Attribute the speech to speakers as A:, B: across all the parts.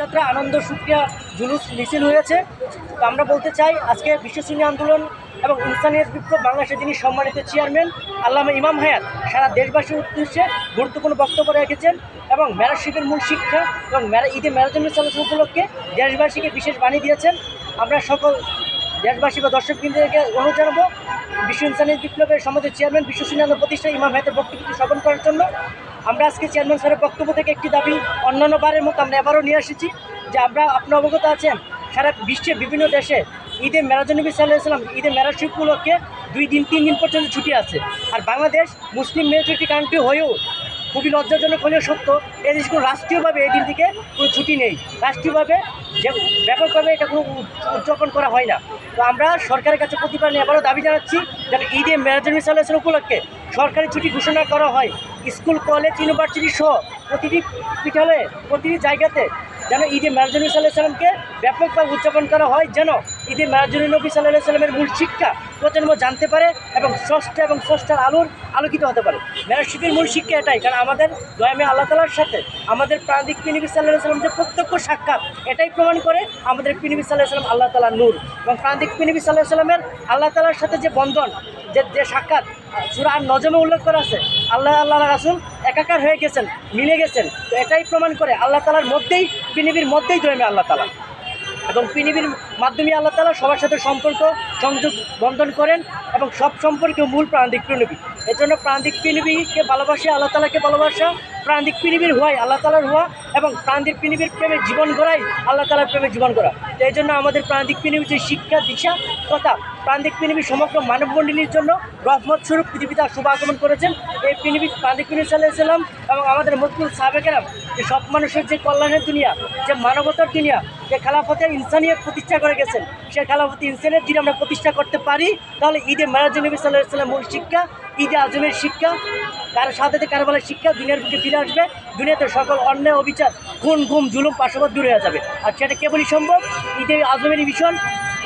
A: যাত্রা আনন্দ সুক্রিয়া জুলুস মিছিল হয়েছে। তো আমরা বলতে চাই, আজকে বিশ্বসুন্নি আন্দোলন এবং ইনসানিয়ত বিপ্লব বাংলাদেশের যিনি সম্মানিত চেয়ারম্যান, আল্লামা ইমাম হায়াত, সারা দেশবাসীর উদ্দেশ্যে গুরুত্বপূর্ণ বক্তব্য রেখেছেন এবং মেরাজ শিবের মূল শিক্ষা এবং ঈদে মেরাজন্মের চালাচল উপলক্ষে দেশবাসীকে বিশেষ বাণী দিয়েছেন। আমরা সকল দেশবাসী বা দর্শকবৃন্দকে অনুরোধ জানাব, বিশ্ব ইনসানিয়ত বিপ্লবের সমাজের চেয়ারম্যান, বিশ্ব সুন্নি প্রতিষ্ঠা ইমাম হায়াতের বক্তব্যটি শ্রবণ করার জন্য। আমরা আজকে চেয়ারম্যান স্যারের বক্তব্য থেকে একটি দাবি অন্যান্য বারের মতো আমরা এবারও নিয়ে এসেছি যে আমরা আপনি অবগত আছেন, সারা বিশ্বের বিভিন্ন দেশে ঈদে মেরাজনবী সাল্লাহাম ঈদে মেরাজ উপলক্ষে দুই দিন, তিন দিন পর্যন্ত ছুটি আছে। আর বাংলাদেশ মুসলিম মেজরিটি কান্ট্রি হয়েও খুবই লজ্জাজনক হলেও সত্য, এই কোনো রাষ্ট্রীয়ভাবে এই দিনটিকে কোনো ছুটি নেই। রাষ্ট্রীয়ভাবে যে ব্যাপকভাবে এটা কোনো উদযাপন করা হয় না। তো আমরা সরকারের কাছে প্রতিবার আবারও দাবি জানাচ্ছি যেন ঈদে মেরাজনবী সাল্লাহাম উপলক্ষে সরকারি ছুটি ঘোষণা করা হয়। স্কুল, কলেজ, ইউনিভার্সিটি সহ প্রতিটি বিদ্যালয়ে, প্রতিটি জায়গাতে যেন ঈদে মেরাজনবী সাল্লাহ সাল্লামকে ব্যাপকভাবে উদযাপন করা হয় যেন ঈদে মেরাজনী নবী সাল্লাহ সাল্লামের মূল শিক্ষা প্রজন্ম জানতে পারে এবং স্রষ্টা এবং স্রষ্টার আলোর আলোকিত হতে পারে। মেরাজ শরীফের মূল শিক্ষা এটাই, কারণ আমাদের দয়ামে আল্লাহ তালার সাথে আমাদের প্রান্তিক পিনিবি সাল্লাহ সাল্লাম যে প্রত্যক্ষ সাক্ষাৎ, এটাই প্রমাণ করে আমাদের পিনিবি সাল্লাহ সাল্লাম আল্লাহ তালার নূর এবং প্রান্তিক পিনিবি সাল্লাহ সাল্লামের আল্লাহ তালার সাথে যে বন্ধন, যে যে সাক্ষাৎ, সুরা আর নজমে উল্লেখ করা আছে, আল্লাহ আল্লাহ রাসুল একাকার হয়ে গেছেন, মিলে গেছেন, তো এটাই প্রমাণ করে আল্লাহ তালার মধ্যেই পৃথিবীর মধ্যেই দয়ামে আল্লাহ তালা এবং পৃথিবীর মাধ্যমে আল্লাহ তালা সবার সাথে সম্পর্ক সংযোগ বন্ধন করেন। এবং সব সম্পর্কে মূল প্রান্তিক পৃণবী এর জন্য প্রান্তিক পৃণবীকে ভালোবাসে, আল্লাহ তালাকে ভালোবাসা। প্রান্তিক পৃথিবীর হওয়াই আল্লাহ তালার হওয়া এবং প্রান্তিক পৃথিবীর প্রেমে জীবন গড়াই আল্লাহ তালার প্রেমে জীবন গড়া। তো এই জন্য আমাদের প্রান্তিক পৃথিবীর যে শিক্ষা, দিশা তথা প্রান্তিক পৃথিবী সমগ্র মানবমণ্ডলীর জন্য রহমত স্বরূপ পৃথিবীতে শুভ আগমন করেছেন। এই পৃথিবী প্রান্তিক পৃথিবী সাল্লাম এবং আমাদের মজবুল সাবেকেরাম যে সব মানুষের যে কল্যাণের দুনিয়া, যে মানবতার দুনিয়া, যে খেলাফতের ইনসানিয়ত প্রতিষ্ঠা করে গেছেন সেই খেলাফত ইনসানিয়ত যদি আমরা প্রতিষ্ঠা করতে পারি, তাহলে ঈদে মেরাজ নবী সাল্লাহ সাল্লাম মূল শিক্ষা, ঈদে আজমের শিক্ষা কারও সাথে কারবালার শিক্ষা দুনিয়ার বুকে ফিরে আসবে, দুনিয়াতে সকল অন্যায় অবিচার, খুন ঘুম জুলুম, পাশাপাশ দূরে হয়ে যাবে। আর সেটা কেবলই সম্ভব ঈদে আজমের মিশন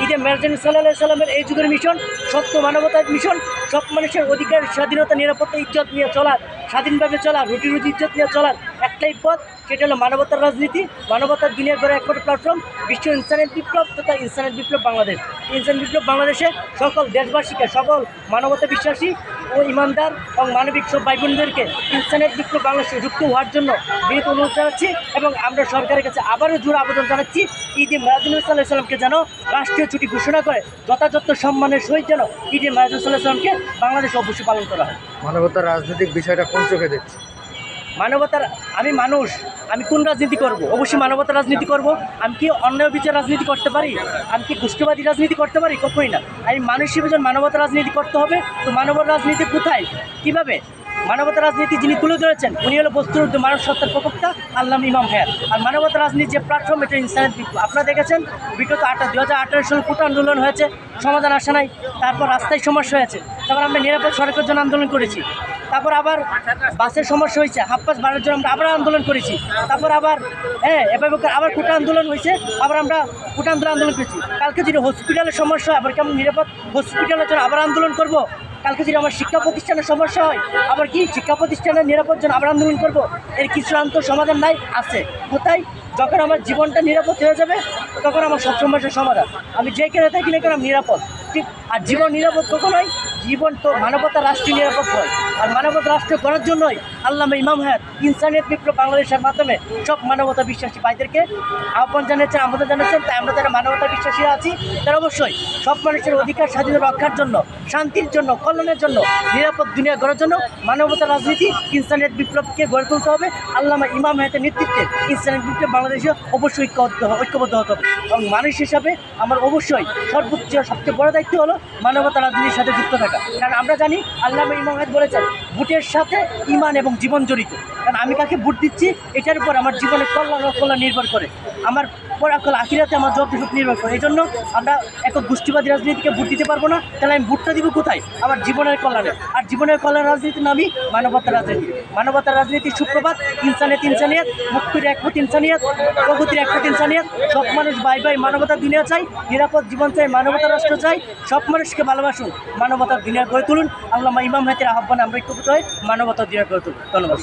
A: ঈদে মেরজান সাল্লাহ সাল্লামের এই যুগের মিশন সত্য মানবতার মিশন সব মানুষের অধিকার, স্বাধীনতা, নিরাপত্তা, ইজ্জত নিয়ে চলার, স্বাধীনভাবে চলা রুটি রুজি ইজ্জত নিয়ে চলার একটাই পথ, সেটা হলো মানবতার রাজনীতি, মানবতার দুনিয়া গড়ে একমাত্র প্ল্যাটফর্ম বিশ্ব ইনসানের বিপ্লব তথা ইনসানের বিপ্লব বাংলাদেশ। ইনসান বিপ্লব বাংলাদেশে সকল দেশবাসীকে, সকল মানবতা বিশ্বাসী ও ইমানদার এবং মানবিক সব ভাই বোনদেরকে ইনসানের বিপ্লব বাংলাদেশে যুক্ত হওয়ার জন্য বিনীত অনুরোধ জানাচ্ছি এবং আমরা সরকারের কাছে আবারও জোর আবেদন জানাচ্ছি, ঈদে মেরাজুল সাল্লাহ সাল্লামকে যেন রাষ্ট্রীয় ছুটি ঘোষণা করে, যথাযথ সম্মানের সহিত যেন ঈদে মেরাজুল সাল্লাহ সাল্লামকে বাংলাদেশে অবশ্যই পালন করা হয়।
B: মানবতার রাজনৈতিক বিষয়টা কোন চোখে দেখছে
A: মানবতার, আমি মানুষ, আমি কোন রাজনীতি করব? অবশ্যই মানবতার রাজনীতি করব। আমি কি অন্যায় বিচার রাজনীতি করতে পারি? আমি কি গোষ্ঠীবাদী রাজনীতি করতে পারি? কখনই না। আমি মানুষ হিসেবে যখন মানবতার রাজনীতি করতে হবে, তো মানবতার রাজনীতি কোথায়? কীভাবে? মানবতার রাজনীতি যিনি তুলে ধরেছেন, উনি হলো বস্তুর মানব সত্তার প্রবক্তা আল্লাহ ইমাম হায়াত আর মানবতার রাজনীতি যে প্ল্যাটফর্ম এটা ইনসানের আপনারা দেখেছেন, বিগত আটা দু হাজার আঠারো সালে কোটা আন্দোলন হয়েছে, সমাধান আসা নাই, তারপর রাস্তায় সমস্যা হয়েছে। তারপর আমরা নিরাপদ সড়কের জন্য আন্দোলন করেছি। তারপর আবার বাসের সমস্যা হয়েছে, হাফ পাস বাড়ার জন্য আমরা আবার আন্দোলন করেছি। তারপর আবার হ্যাঁ এভাবে আবার কোটা আন্দোলন হয়েছে, আবার আমরা কোটা আন্দোলন আন্দোলন করেছি। কালকে যদি হসপিটালের সমস্যা আবার কেমন নিরাপদ হসপিটালের জন্য আবার আন্দোলন করব? কালকে যদি আমার শিক্ষা প্রতিষ্ঠানের সমস্যা হয়, আবার কি শিক্ষা প্রতিষ্ঠানের নিরাপদ জন্য আবার আন্দোলন করব? এর কিছু আন্ত সমাধান নাই, আছে। কোথায়? যখন আমার জীবনটা নিরাপদ হয়ে যাবে, তখন আমার সব সমস্যার সমাধান। আমি যে কেন থাকি না কেন আমি নিরাপদ? ঠিক, আর জীবন নিরাপদ কখন হয় জীবন তো মানবতা রাষ্ট্রীয় নিরাপদ হয় আর মানবতা রাষ্ট্র করার জন্যই আল্লামা ইমাম হায়াত ইনসানিয়ত বিপ্লব বাংলাদেশের মাধ্যমে সব মানবতা বিশ্বাসী ভাইদেরকে আহ্বান জানিয়েছেন আমাদের জানিয়েছেন। তাই আমরা যারা মানবতা বিশ্বাসী আছি, তারা অবশ্যই সব মানুষের অধিকার, স্বাধীনতা রক্ষার জন্য, শান্তির জন্য, কল্যাণের জন্য, নিরাপদ দুনিয়া গড়ার জন্য মানবতা রাজনীতি ইনসানিয়ত বিপ্লবকে গড়ে তুলতে হবে। আল্লামা ইমাম হায়াতের নেতৃত্বে ইনসানিয়ত বিপ্লব বাংলাদেশে অবশ্যই ঐক্যবদ্ধ ঐক্যবদ্ধ হতে হবে। এবং মানুষ হিসাবে আমার অবশ্যই সর্বোচ্চ, সবচেয়ে বড় দায়িত্ব হলো মানবতা রাজনীতির সাথে যুক্ত থাকা। কারণ আমরা জানি আল্লাহ ইমাম হায়াত বলেছেন ভোটের সাথে ইমান এবং জীবন জড়িত। কারণ আমি কাকে ভোট দিচ্ছি, এটার উপর আমার জীবনের কল্যাণ অকল্যাণ নির্ভর করে। আমার পরাকল আখিরাতে আমার সুখ নির্ভর করে। এই জন্য আমরা এক গোষ্ঠীবাদী রাজনীতিকে ভোট দিতে পারব না। তাহলে আমি ভোটটা দিব কোথায়? আমার জীবনের কল্যাণে। আর জীবনের কল্যাণ রাজনীতির নামই মানবতার রাজনীতি। মানবতার রাজনীতি সুপ্রভাত ইনসানিয়ত ইনসানিয়ত মুক্তির একমত ইনসানিয়ত, প্রগতির একমত ইনসানিয়ত। সব মানুষ বাই বাই মানবতার দুনিয়া চাই, নিরাপদ জীবন চাই, মানবতার রাষ্ট্র চাই। সব মানুষকে ভালোবাসুন, মানবতার দুনিয়া গড়ে তুলুন। আল্লামা ইমাম হাতের আহ্বানে আমরা ঐক্যবদ্ধ মানবতার দুনিয়া ধন্যবাদ।